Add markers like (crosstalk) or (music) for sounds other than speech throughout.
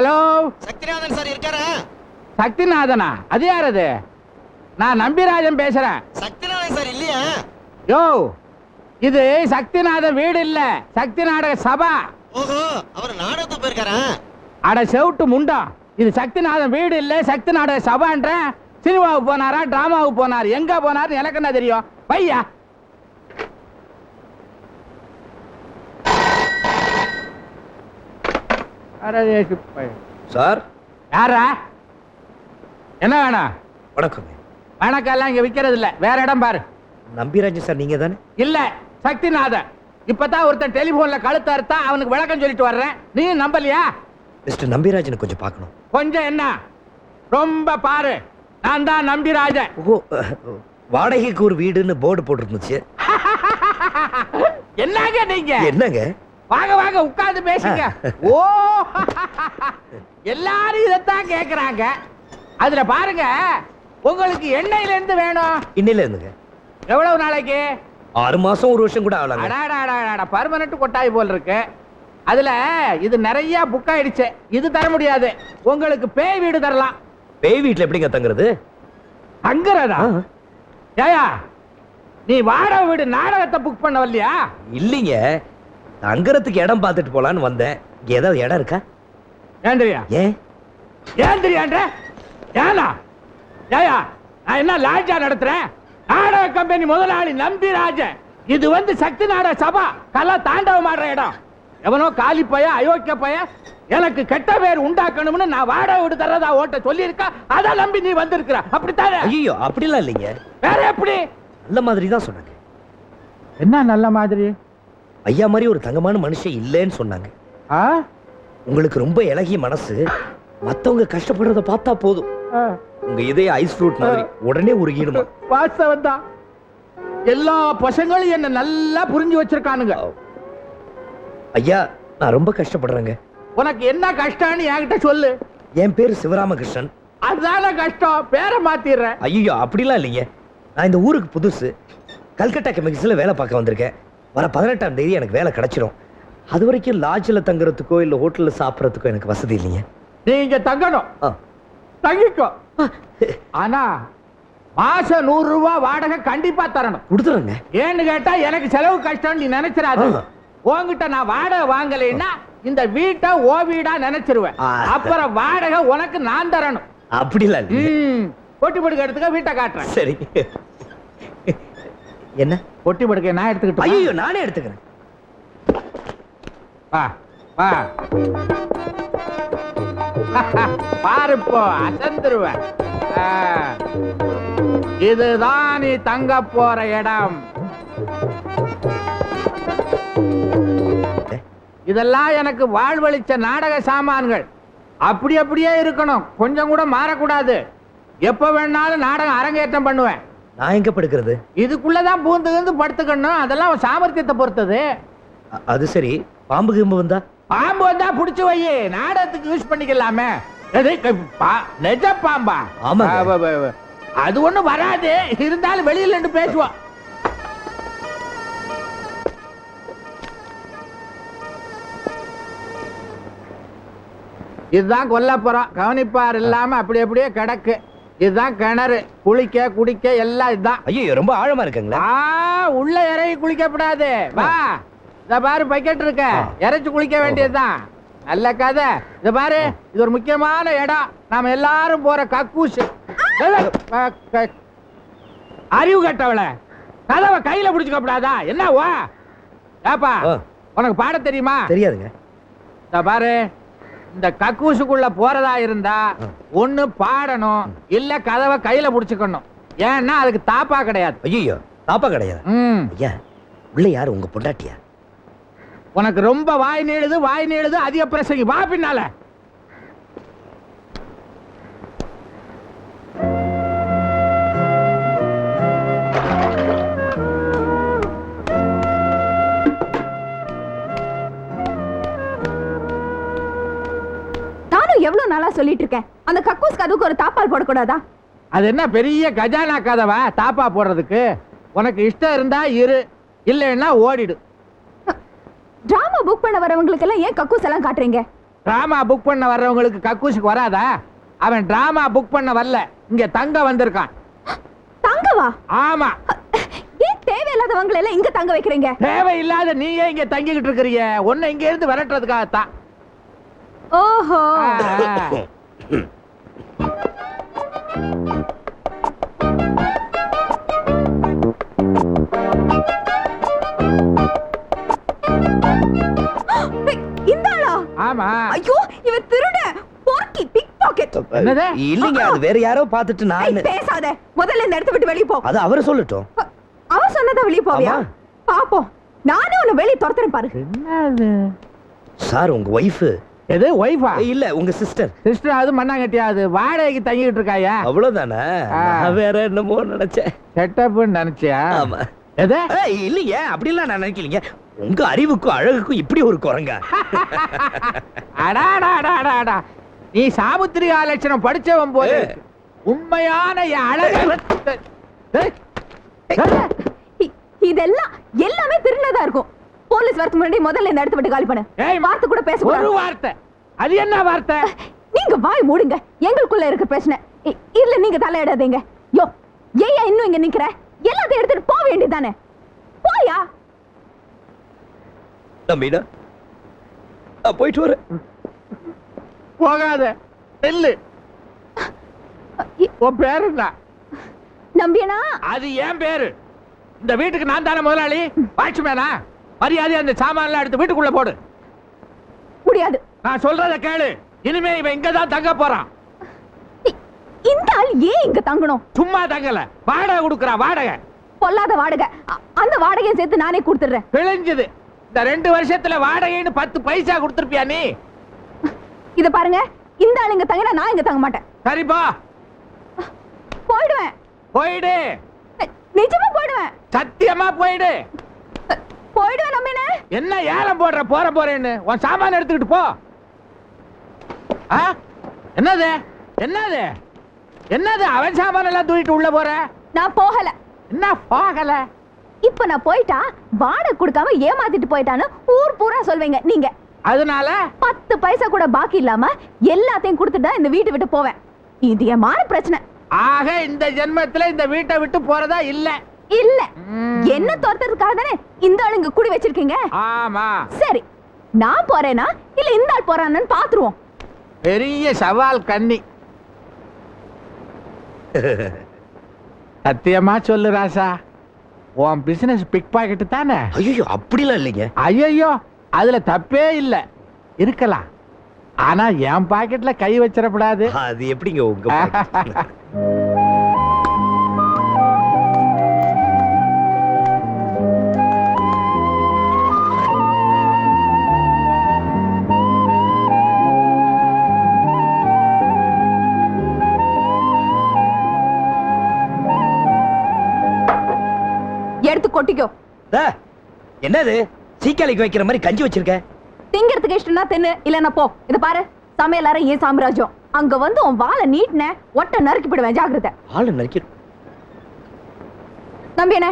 Hello? Sakthinathan sir இருக்காரா? சக்திநாதனா? அது யார் அது நான் நம்பிராஜன் பேசுறேன். சக்திநாதன் சார் இல்லையா? யோ இது சக்திநாதன் வீடு இல்ல சக்தி நாடக சபா. ஓஹோ அவர் நாடகத்துக்கு போயிருக்காரா? அட செவுட்டு முண்டா. இது சக்திநாதன் வீடு இல்ல சக்தி நாடக சபான்ற சினிமாவுக்கு போனாரா டிராமாவுக்கு போனார்? எங்க போனார் எனக்கு என்ன தெரியும்? பையா சார்? யாரா? என்ன வேணும்? வணக்கங்க வணக்கம்லாம் இங்க விக்கிறது இல்ல வேற இடம் பாரு. நம்பிராஜன் சார் நீங்க தானே? இல்ல சக்திநாதன். இப்பதான் ஒருத்தன் டெலிபோன்ல கழுத்த அறுத்தா அவனுக்கு விளக்கம் சொல்லிட்டு வர்றேன். நீ நம்பலையா? மிஸ்டர் நம்பிராஜனை கொஞ்சம் பார்க்கணும். கொஞ்சம் என்ன? ரொம்ப பாரு. நான் தான் நம்பிராஜன். ஓ வாடகைக்கு ஒரு வீடுன்னு போர்டு போட்டிருந்துச்சு. (laughs) என்னங்க நீங்க? என்னங்க? வாங்க வாங்க உட்கார்ந்து பேசுங்க. ஓ எல்லாரும் இதைத்தான் கேக்குறாங்க. அதுல பாருங்க உங்களுக்கு எண்ணெயில இருந்து வேணும். இன்னையில இருந்துங்க. எவ்வளவு நாளைக்கு? ஆறு மாசம் ஒரு வருஷம் கூட அடாடாடாடா பர்மனன்ட் கொட்டாய் போல் இருக்கு. அதுல இது நிறைய புக் ஆயிடுச்சு. இது தர முடியாது. உங்களுக்கு பேய் வீடு தரலாம். பேய் வீட்டுல எப்படிங்க தங்குறது? அங்கறதா ஆ, ஏயா நீ வாடகை வீடு நாடகத்தை புக் பண்ண வரலையா இல்லைங்க. தங்குறதுக்கு இடம் பார்த்துட்டு போலான்னு வந்தேன். இங்க ஏதாவது இடம் இருக்கா? ஏந்திரியா? ஏன் ஏன் தெரியாண்ட ஏனா ஏயா நான் என்ன லாட்ஜா நடத்துறேன்? நாடக கம்பெனி முதலாளி நம்பிராஜன் இது வந்து சக்தி நாடக சபா. கலா தாண்டவம் ஆடுற இடம். எவனோ காலி பைய அயோக்கிய பைய எனக்கு கெட்ட பேர் உண்டாக்கணும்னு நான் வாடகை வீடு தரதா ஓட்ட சொல்லியிருக்கா? அதை நம்பி நீ வந்திருக்கிற. அப்படித்தானே? ஐயோ அப்படிலாம் இல்லைங்க. வேற எப்படி? நல்ல மாதிரி தான் சொன்னாங்க. என்ன நல்ல மாதிரி? ஐயா மாதிரி ஒரு தங்கமான மனுஷன் இல்லைன்னு சொன்னாங்க. ஆ? உங்களுக்கு ரொம்ப இலகிய மனசு. மத்தவங்க கஷ்டப்படுறத பார்த்தா போதும். உங்க இதய ஐஸ் ஃப்ரூட் மாதிரி உடனே உருகிடுமா? வாஸ்தவம் தான். எல்லா பசங்களும் என்ன நல்லா புரிஞ்சு வச்சிருக்கானுங்க. ஐயா நான் ரொம்ப கஷ்டப்படுறேங்க. உனக்கு என்ன கஷ்டம்னு என்கிட்ட சொல்லு. என் பேர் சிவராமகிருஷ்ணன். அதுதானே கஷ்டம். பேரை மாத்திடுறேன். ஐயோ அப்படிலாம் இல்லைங்க. நான் இந்த ஊருக்கு புதுசு. கல்கட்டா கெமிக்கல்ஸ்ல வேலை பார்க்க வந்திருக்கேன். வர பதினெட்டாம் தேதி எனக்கு வேலை கிடைச்சிரும். அது வரைக்கும் லாட்ஜில் தங்குறதுக்கோ இல்லை ஹோட்டலில் சாப்பிட்றதுக்கோ எனக்கு வசதி இல்லைங்க. நீ இங்க தங்கணும். தங்கிக்கோ. ஆனா மாசம் நூறு ரூபாய் வாடகை கண்டிப்பா தரணும். கொடுத்துறேங்க ஏன்னு கேட்டா எனக்கு செலவு கஷ்டம் நீ நினைச்சிடாத. ஆ. உன்கிட்ட நான் வாடகை வாங்கலைன்னா இந்த வீட்டை ஓ வீடா நினைச்சிருவேன். அப்புறம் வாடகை உனக்கு நான் தரணும். அப்படிலாம் பொட்டி படுக்க எடுத்துக்க வீட்டை காட்டுறேன். சரி. என்ன? பொட்டி படுக்க நான் எடுத்துக்கிட்டு ஐயோ நானே எடுத்துக்கிறேன். வா வா. பாரு இப்போ அசந்துருவேன். இதுதான் நீ தங்க போற இடம். இதெல்லாம் எனக்கு வாழ்வழிச்ச நாடக சாமான்கள். அப்படி அப்படியே இருக்கணும். கொஞ்சம் கூட மாறக்கூடாது. எப்ப வேணாலும் நாடகம் அரங்கேற்றம் பண்ணுவேன். நான் எங்க படுக்கிறது? இதுக்குள்ளதான் பூந்து வந்து படுத்துக்கணும். அதெல்லாம் சாமர்த்தியத்தை பொறுத்தது. அது சரி. பாம்பு கிம்பு வந்தா? பாம்பு வந்தா புடிச்சு வை. நாடகத்துக்கு யூஸ் பண்ணிக்கலாமே. நெஜ பாம்பா? ஆமாங்க. ஆ, வ- வ- வ. அது ஒண்ணும் வராது. இருந்தாலும் வெளியில நின்று பேசுவோம் இதுதான் கொல்லப்புறம் கவனிப்பார் இல்லாம அப்படி அப்படியே கிடக்கு. இதுதான் கிணறு. குளிக்க குடிக்க எல்லாம் இதுதான். ஐயோ ரொம்ப ஆழமா இருக்குங்களா. உள்ள இறங்கி குளிக்கப்படாது. வா. இத பாரு பக்கெட் இருக்க. இறைச்சு குளிக்க வேண்டியதுதான். நல்ல கதை. இத பாரு இது ஒரு முக்கியமான இடம். நாம எல்லாரும் போற கக்கூசு. அறிவு கட்டவள. கதவை கையில புடிச்சுக்கப்படாதா? என்ன வா ஏப்பா. உனக்கு பாட தெரியுமா? தெரியாதுங்க. இத பாரு. இந்த கக்கூசுக்குள்ள போறதா இருந்தா. ஒண்ணு பாடணும் இல்ல கதவை கையில புடிச்சுக்கணும். ஏன்னா அதுக்கு தாப்பா கிடையாது. ஐயோ தாப்பா கிடையாது? ஐயா உள்ள யாரு? உங்க பொண்டாட்டியா? உனக்கு ரொம்ப வாய் நீளுது வாய் நீளுது அதிக பிரசங்கி. வா பின்னால. சொல்லிட்டு இருக்கேன் அந்த கக்கூஸ் கதுக்கு ஒரு தாப்பால் போடக்கூடாதா? அது என்ன பெரிய கஜானா கதவா தாப்பா போடுறதுக்கு? உனக்கு இஷ்டம் இருந்தா இரு இல்லைன்னா ஓடிடு. டிராமா புக் பண்ண வரவங்களுக்கு எல்லாம் ஏன் கக்கூஸ் எல்லாம் காட்டுறீங்க? டிராமா புக் பண்ண வர்றவங்களுக்கு கக்கூசுக்கு வராதா? அவன் டிராமா புக் பண்ண வரல. இங்க தங்க வந்திருக்கான். தங்கவா? ஆமா. ஏன் தேவையில்லாதவங்களை எல்லாம் இங்க தங்க வைக்கிறீங்க? தேவையில்லாத நீங்க இங்க தங்கிக்கிட்டு இருக்கிறீங்க ஒன்னு இங்க இருந்து விரட்டுறதுக்காகத்தான். ஓஹோ. (gasps) இந்த ஆளா ஆமா. ஐயோ இவன் திருட. போர்க்கி பிக் பாக்கெட். என்னது? இல்லைங்க அது வேற யாரோ பார்த்துட்டு நான் பேசாத. முதல்ல இந்த இடத்த விட்டு வெளிய போ. அது அவரை சொல்லட்டும். அவன் சொன்னதா வெளிய போவியா. பாப்போம். நானே உன்னை வெளிய துரத்துறேன் பாரு. என்னது? சார் உங்க ஒய்ஃப் எது ஒய்ஃபா இல்ல உங்க சிஸ்டர் சிஸ்டர் அது மண்ணாங்கட்டியா அது வாடகைக்கு தங்கிட்டு இருக்காயா? அவ்வளவுதானே? வேற என்னமோ நினைச்சேன். செட்டப்னு நினைச்சியா? ஆமா. எது? இல்லைங்க அப்படிலாம் நான் நினைக்கலீங்க. உங்க அறிவுக்கும் அழகுக்கும் இப்படி ஒரு குரங்கா. (laughs) அடாடா அடாடா அடா நீ சாமுத்திரிகா லட்சணம் படிச்சவன். இருக்கு. உண்மையான அழகு இதெல்லாம் எல்லாமே திருநதா இருக்கும். போலீஸ் வரதுக்கு முன்னாடி முதல்ல இந்த இடத்த விட்டு காலி பண்ணு. ஏய், வார்த்தை கூட ஒரு பேசக்கூடாது வார்த்தை. அது என்ன வார்த்தை? நீங்க வாய் மூடுங்க. எங்களுக்குள்ள இருக்க பிரச்சனை. இ- இதுல நீங்க தலையிடாதீங்க. யோ ஏயா இன்னும் இங்க நிக்கிற? எல்லாத்தையும் எடுத்துட்டு போக வேண்டியதானே போயா தம்பிடா நான் போயிட்டு வரேன் போகாத. நெல்லு உன் பேரு நம்பியனா? அது என் பேரு. இந்த வீட்டுக்கு நான் தானே முதலாளி? வாட்ச்மேனா? மரியாதை அந்த சாமான்லாம் எடுத்து வீட்டுக்குள்ள போடு. முடியாது. நான் சொல்றத கேளு. இனிமே இவன் இங்க தான் தங்க போறான். இந்த ஆள் ஏன் இங்க தங்கணும்? சும்மா தங்கல. வாடகை கொடுக்குறான் வாடகை. பொல்லாத வாடகை. அந்த வாடகையை சேர்த்து நானே கொடுத்துடுறேன். பிழிஞ்சுது இந்த ரெண்டு வருஷத்துல வாடகைன்னு பத்து பைசா கொடுத்துருப்பியா நீ? இத பாருங்க. இந்த ஆள் இங்க தங்கினா நான் இங்க தங்க மாட்டேன். சரிப்பா போயிடுவேன். போயிடு. நிஜமா போயிடுவேன். சத்தியமா போயிடு. போயிடுவேன் நம்பினே என்ன? ஏலம் போடுற போற போறேன்னு? உன் சாமான எடுத்துக்கிட்டு போ. ஆ? என்னது? என்னது? என்னது? அவன் சாமான எல்லாம் தூக்கிட்டு உள்ள போற? நான் போகல. என்ன போகல? இப்ப நான் போயிட்டா வாடகை கொடுக்காம ஏமாத்திட்டு போயிட்டான்னு ஊர் பூரா சொல்வீங்க நீங்க. அதனால? பத்து பைசா கூட பாக்கி இல்லாம எல்லாத்தையும் கொடுத்துட்டு இந்த வீட்டை விட்டு போவேன். இது என் மான பிரச்சனை. ஆக இந்த ஜென்மத்துல இந்த வீட்டை விட்டு போறதா இல்ல. இல்ல. என்ன துரத்துறதுக்காக தானே இந்த ஆள் இங்க குடி வச்சிருக்கீங்க? ஆமா. சரி நான் போறேனா? இல்ல இந்த ஆள் போறான்னு பாத்துருவோம். பெரிய சவால் கன்னி சத்தியமா சொல்லு ராசா. உன் பிசினஸ் பிக் பாக்கெட் தானே? ஐயோ அப்படிலாம் இல்லைங்க. ஐயோ அதுல தப்பே இல்ல. இருக்கலாம். ஆனா என் பாக்கெட்ல கை வச்சிடக்கூடாது அது எப்படிங்க உங்க (laughs) என்னது? சீக்காளிக்கு வைக்கிற மாதிரி கஞ்சி வச்சிருக்க? திங்கிறதுக்கு இஷ்டம்னா தின்னு இல்லன்னா போ. இத பாரு சமையல் அறை ஏன் சாம்ராஜ்யம்? அங்க வந்து உன் வாழை நீட்டின ஒட்ட நறுக்கி போடுவேன் ஜாக்கிரதை. ஆளு நறுக்கி நம்பியனே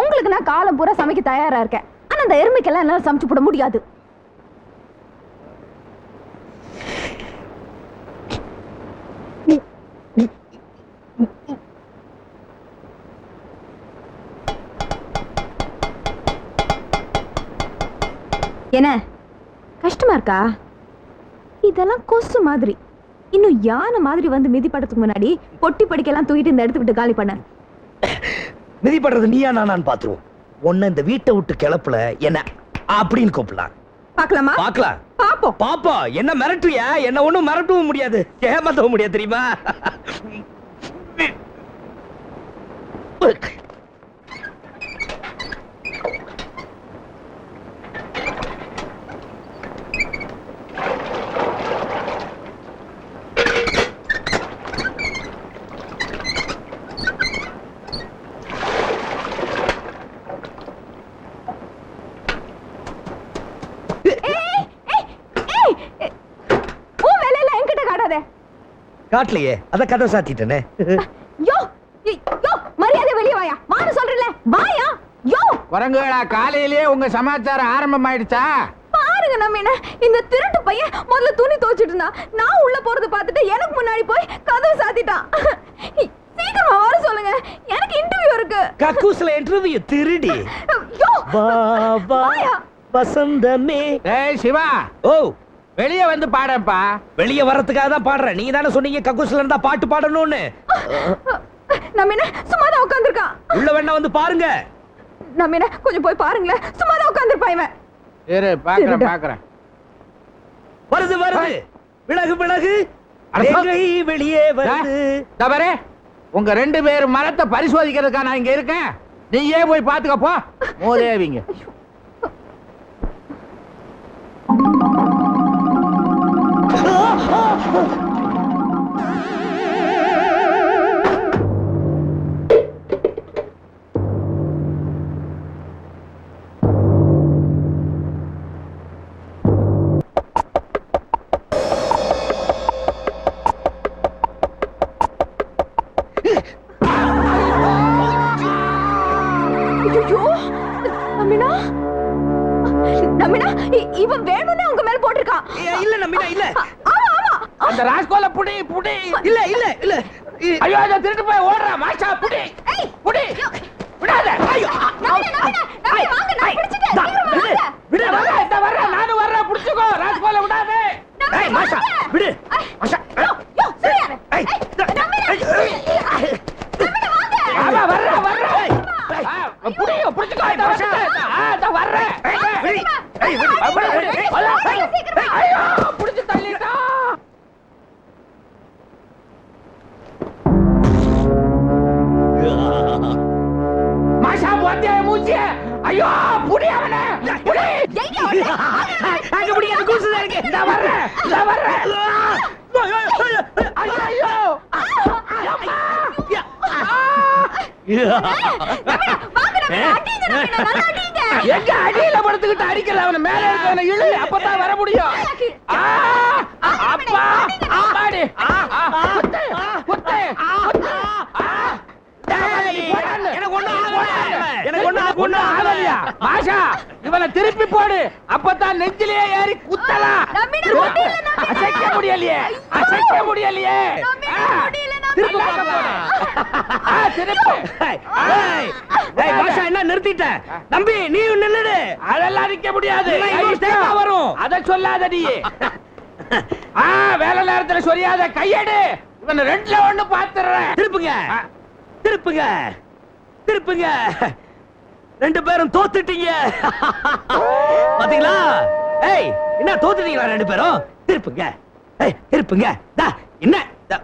உங்களுக்கு நான் காலம் பூரா சமைக்க தயாரா இருக்கேன். ஆனா அந்த எருமைக்கெல்லாம் என்னால சமைச்சு போட முடியாது. என்ன? கஷ்டமா இருக்கா? இதெல்லாம் கொசு மாதிரி. இன்னும் யானை மாதிரி வந்து மிதிப்படத்துக்கு முன்னாடி பொட்டி படிக்கெல்லாம் தூக்கிட்டு இந்த இடத்த விட்டு காலி பண்ண. மிதிப்படுறது நீயா நானான்னு பாத்துருவோம். உன்னை இந்த வீட்டை விட்டு கிளப்புல என்ன அப்படின்னு கூப்பிடலாம். பார்க்கலாமா? பாக்கலாம் பாப்போம் பாப்பா என்ன மிரட்டுறியா என்ன ஒண்ணும் மிரட்டவும் முடியாது. ஏமாத்தவும் முடியாது தெரியுமா (laughs) ஏய், ஏய், ஏய், ஏய். உன் வேலையில என்கிட்ட காட்டாத காட்டலையே அத கதை சாத்திட்டனே. யோ யோ மரியாதை வெளிய வாயா. வான்னு சொல்றல வாயா யோ. குரங்குகளா காலையிலேயே உங்க சமாச்சாரம் ஆரம்பம் ஆயிடுச்சா பாருங்க நம்ம இந்த திருட்டு பையன் முதல்ல துணி துவைச்சிட்டு இருந்தான். நான் உள்ள போறத பார்த்துட்டு எனக்கு முன்னாடி போய் கதவு சாத்திட்டான். சீக்கிரமா வர சொல்லுங்க. எனக்கு இன்டர்வியூ இருக்கு. கக்கூஸ்ல இன்டர்வியூ திருடி. யோ. வா வா. வசந்தமே. ஏய் சிவா. ஓ. வெளியே வந்து பாடப்பா வெளிய வர்றதுக்காக தான் பாடுறேன். நீங்க தானே சொன்னீங்க கக்கூஸ்ல இருந்தா பாட்டு பாடணும்னு. நம்ம என்ன சும்மா தான் உட்காந்துருக்கான் உள்ள வேணா வந்து பாருங்க. நம்ம என்ன கொஞ்சம் போய் பாருங்களேன். சும்மா தான் உட்காந்துருப்பான் இவன். இரு பாக்குறேன். பாக்குறேன். வருது வருது. விலகு விலகு. வெளியே வருது. தவறு உங்க ரெண்டு பேரும் மரத்தை பரிசோதிக்கிறதுக்கா நான் இங்க இருக்கேன். நீயே போய் பாத்துக்க போ. மோதேவிங்க. ஐயோ ஐயோ புடி அவனை புடி? அங்க பிடி, அந்த கூசுதா இருக்கு. இந்த வர்றேன் இந்த வர்றேன் ஐயோ ஐயோ. எங்க அடியில படுத்துக்கிட்டு அடிக்கல அவன மேல இருக்கவன இழு அப்பதான் வர முடியும் அப்பா அம்மாடி ஆ, ஆ, குத்து குத்து குத்து ஆ. டேய், நீ போடான்னு. எனக்கு. எனக்கு ஒண்ணும் ஆகல. ஒண்ணும் ஆகலையா? மாஷா இவனை திருப்பி போடு. அப்பதான் நெஞ்சிலேயே ஏறி குத்தலாம். அசைக்க முடியலையே. அசைக்க முடியலையே. என்ன நிறுத்திட்ட? நம்பி நீ நின்னுடு அதெல்லாம் நிக்க முடியாது. வரும். அத சொல்லாத நீ. வேலை நேரத்துல சொரியாத கையெடு. இவன் ரெண்டுல ஒண்ணு பாத்துறேன். திருப்புங்க. திருப்புங்க. திருப்புங்க. ரெண்டு பேரும் தோத்துட்டீங்க. (laughs) பாத்தீங்களா? ஏய் என்ன தோத்துட்டீங்களா ரெண்டு பேரும்? திருப்புங்க. ஏய் திருப்புங்க. டா என்ன? டா,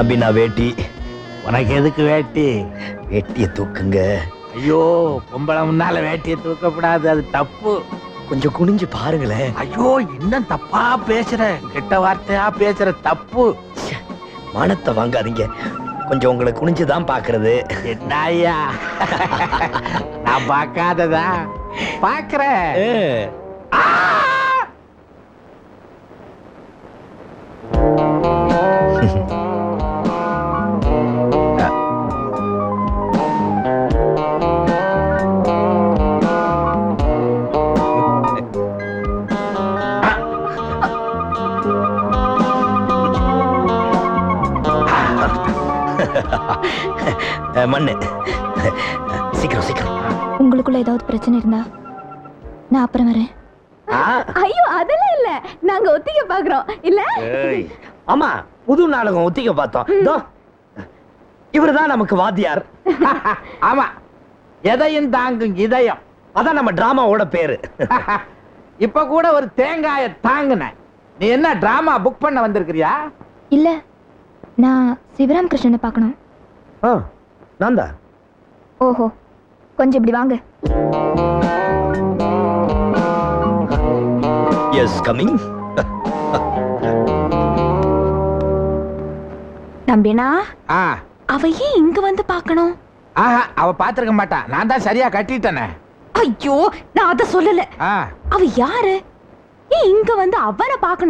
நான் வேட்டி. உனக்கு எதுக்கு வேட்டி? வேட்டிய தூக்குங்க. ஐயோ பொம்பளை முன்னால வேட்டியை தூக்கப்படாது அது தப்பு. கொஞ்சம் குனிஞ்சு பாருங்களேன். ஐயோ இன்னும் தப்பா பேசுற? கெட்ட வார்த்தையா பேசுற? தப்பு. மானத்தை வாங்காதீங்க. கொஞ்சம் உங்களை குனிஞ்சு தான் பாக்குறது என்ன ஐயா நான் பார்க்காததா? பாக்குறேன் மண்ணு. சீக்கிரம் சீக்கிரம். உங்களுக்குள்ள ஏதாவது பிரச்சனை இருந்தா நான் அப்புறம் வரேன். ஐயோ அதெல்லாம் இல்ல. நாங்க ஒத்திகை பாக்குறோம் இல்ல. ஆமா புது நாடகம் ஒத்திக்க பார்த்தோம். இவர்தான் நமக்கு வாத்தியார். (laughs) ஆமா. எதையும் தாங்கும் இதயம். அதான் நம்ம டிராமாவோட பேரு. (laughs) இப்ப கூட ஒரு தேங்காய தாங்குன நீ என்ன டிராமா புக் பண்ண வந்திருக்கிறியா? இல்ல. நான் சிவராம் கிருஷ்ணனை பார்க்கணும். ஆ நான் ஓஹோ கொஞ்சம் இப்படி வாங்க. எஸ் கமிங் தம்பினா ஆ. அவ ஏன் இங்க வந்து பார்க்கணும்? ஆஹா அவ பாத்திருக்க மாட்டா. நான் தான் சரியா கட்டிட்டேனே. ஐயோ நான் அத சொல்லல. ஆ. அவ யாரு? ஏன் இங்க வந்து அவரை பார்க்கணும்?